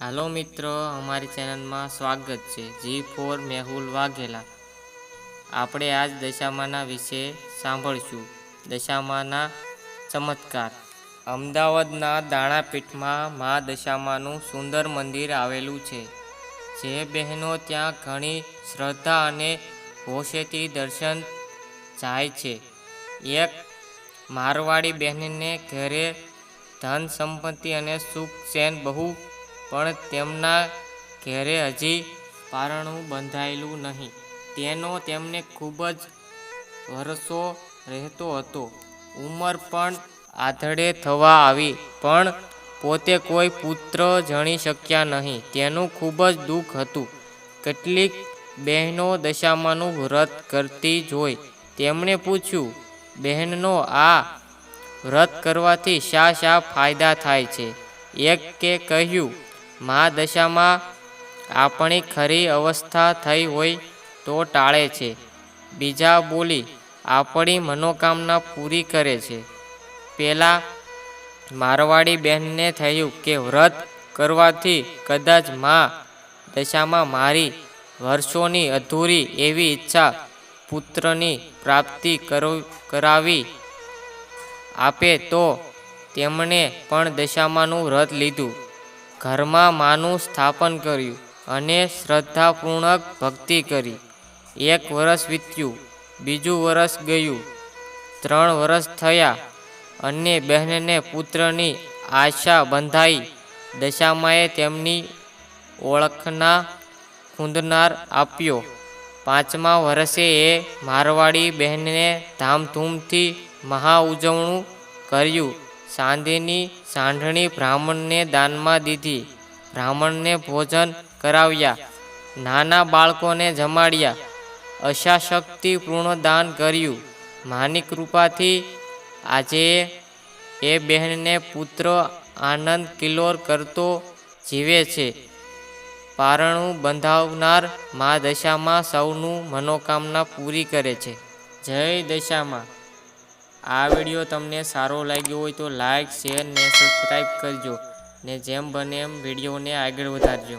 હાલો મિત્રો, અમારી ચેનલમાં સ્વાગત છે. G for Mehul Vaghela. આપણે આજ દશામાના વિશે સાંભળશું. દશામાના ચમત્કાર. અમદાવાદના દાણાપીઠમાં મા દશામાનું સુંદર મંદિર આવેલું છે. જે બહેનો ત્યાં ઘણી શ્રદ્ધા અને હોશેથી દર્શન જાય છે. એક મારવાડી બહેનને ઘરે ધન સંપત્તિ અને સુખ ચેન બહુ પણ તેમના ઘેરે હજી પારણું બંધાયેલું નહીં. તેનો તેમને ખૂબ જ વરસો રહેતો હતો. ઉંમર પણ આધળે થવા આવી, પણ પોતે કોઈ પુત્ર જણી શક્યા નહીં. તેનું ખૂબ જ દુઃખ હતું. કેટલીક બહેનો દશામાનું વ્રત કરતી જોઈ તેમણે પૂછ્યું, બહેનનો, આ વ્રત કરવાથી શા શા ફાયદા થાય છે? એક કે કહ્યું મા દશામાં આપણી ખરી અવસ્થા થઈ હોય તો ટાળે છે. બીજા બોલી, આપણી મનોકામના પૂરી કરે છે. પહેલાં મારવાડી બહેનને થયું કે વ્રત કરવાથી કદાચ મા દશામાં મારી વર્ષોની અધૂરી એવી ઈચ્છા પુત્રની પ્રાપ્તિ કરાવી આપે તો તેમણે પણ દશામાનું વ્રત લીધું. ઘરમાં માનું સ્થાપન કર્યું અને શ્રદ્ધાપૂર્ણક ભક્તિ કરી. એક વર્ષ વીત્યું, બીજું વર્ષ ગયું, ત્રણ વર્ષ થયા અને બહેનને પુત્રની આશા બંધાઈ. દશામાએ તેમની ઓળખના ખૂંદનાર આપ્યો. પાંચમા વર્ષે એ મારવાડી બહેનને ધામધૂમથી મહા ઉજવણું કર્યું. સાંજની સાંઢણી બ્રાહ્મણને દાનમાં દીધી. બ્રાહ્મણને ભોજન કરાવ્યા. નાના બાળકોને જમાડ્યા. અશાશક્તિ પૂર્ણ દાન કર્યું. માની કૃપાથી આજે એ બહેનને પુત્ર આનંદ કિલ્લોર કરતો જીવે છે. પારણું બંધાવનાર મા દશામાં સૌનું મનોકામના પૂરી કરે છે. જય દશામાં. આ વીડિયો તમને સારો લાગ્યો હોય તો લાઈક, શેર ને સબસ્ક્રાઈબ કરજો ને જેમ બને એમ વિડીયોને આગળ વધારજો.